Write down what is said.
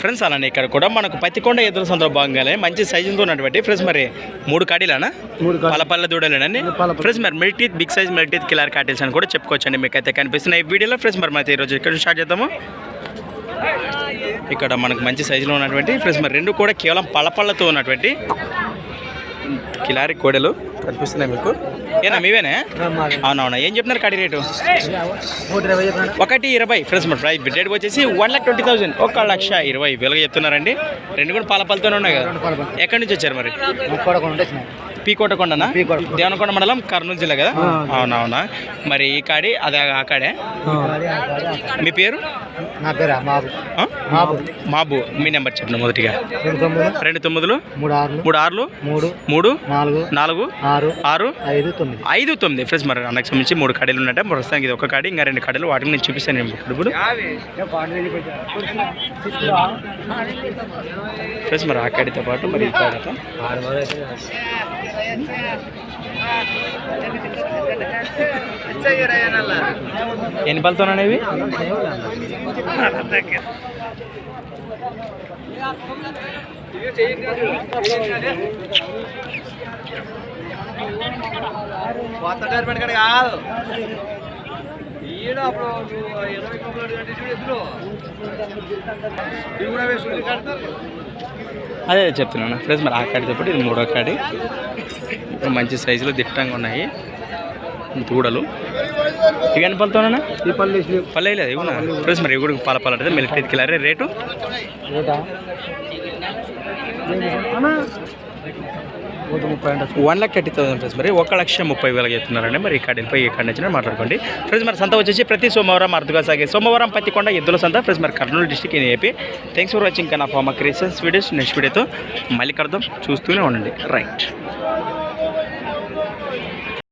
Friends అలానే ఇక్కడ కూడా మనకు పత్తికొండ ఎదురు సందర్భ భాగంగానే మంచి సైజుతో ఉన్నటువంటి ఫ్రెండ్స్ మరి మూడు కాడీలనా? మూడు పల పళ్ళ దూడలేనండి. ఫ్రెండ్స్ మరి మిల్టీత్ బిగ్ సైజ్ మిల్టీత్ కిలర్ కాటిల్స్ అని కూడా చెప్పుకోవచ్చండి. మీకు అయితే కనిపిస్తున్నాయి. ఈ వీడియోలో ఫ్రెండ్స్ మరి అయితే ఈరోజు ఇక్కడ స్టార్ట్ చేద్దాము. ఇక్కడ మనకు మంచి సైజులో ఉన్నటువంటి ఫ్రెండ్స్ మరి రెండు కూడా కేవలం పళ్ళపళ్ళతో ఉన్నటువంటి కిలారి కోడలు కనిపిస్తున్నాయి మీకు. ఏనా మీవేనే? అవునవునా ఏం చెప్తున్నారు కాడి రేటు? ఒకటి ఇరవై ఫ్రెండ్స్ మరి ప్రైస్ రేట్ వచ్చేసి వన్ లాక్ ట్వంటీ థౌసండ్. ఒక లక్ష ఇరవై వేలుగా చెప్తున్నారండి. రెండు కూడా పాల పాలతోనే ఉన్నాయి కదా. ఎక్కడి నుంచి వచ్చారు మరి? పీకోటకొండనా? పీకోట. దేవనకొండ మండలం కర్నూలు జిల్లా కదా. అవునవునా. మరి ఈ కాడి అదే ఆ కాడే? మీ పేరు? నా పేరా? మాబు. మీ నెంబర్ చెప్పండి మొదటిగా. రెండు తొమ్మిది. రెండు తొమ్మిదిలు? మూడు ఆరులు. మూడు ఆరులు? మూడు. మూడు? నాలుగు. నాలుగు? ఆరు. ఆరు? ఐదు తొమ్మిది. ఐదు తొమ్మిది. ఫ్రెండ్స్ మరి అన్నకు సంబంధించి మూడు కడీలు ఉన్నట్టే ప్రస్తుతానికి ఇది ఒక కాడి ఇంకా రెండు కడీలు వాటిని నేను చూపిస్తాను ఇప్పుడు. ఫ్రెండ్స్ మరి ఆ కాడితో పాటు మరి ఎన్ని పళ్ళతో అనేవి? కొత్త టైర్ పెట్టుకోడు కాదు అదే చెప్తున్నాను. ఫ్రెండ్స్ మరి ఆ కాడితో పాటు ఇది మూడో కాడి. ఇప్పుడు మంచి సైజులో దిట్టంగా ఉన్నాయి. దూడలు. ఇవి ఎన్ని పళ్ళతోనా ఈ పళ్ళు వేసి పల్లె లేదు ఇవి ఫ్రెండ్స్ మరి ఇవి కూడా పాల పాల అంటే milk కిలారే rate? One lakh thirty thousand friends మరి ఒక లక్ష ముప్పై వేలకు చెప్తున్నారండి. మరి ఈ కాడిపై ఈ కాడి నుంచి మాట్లాడుకోండి. ఫ్రెండ్స్ మరి సంత వచ్చేసి ప్రతి సోమవారం అర్థగా సాగే సోమవారం పత్తికొండ ఎద్దుల సంత. ఫ్రెండ్స్ మరి Kurnool district in AP thanks for watching Kanna Farma Creations videos next వీడియోతో మళ్ళీ కడదాం చూస్తూనే ఉండండి. రైట్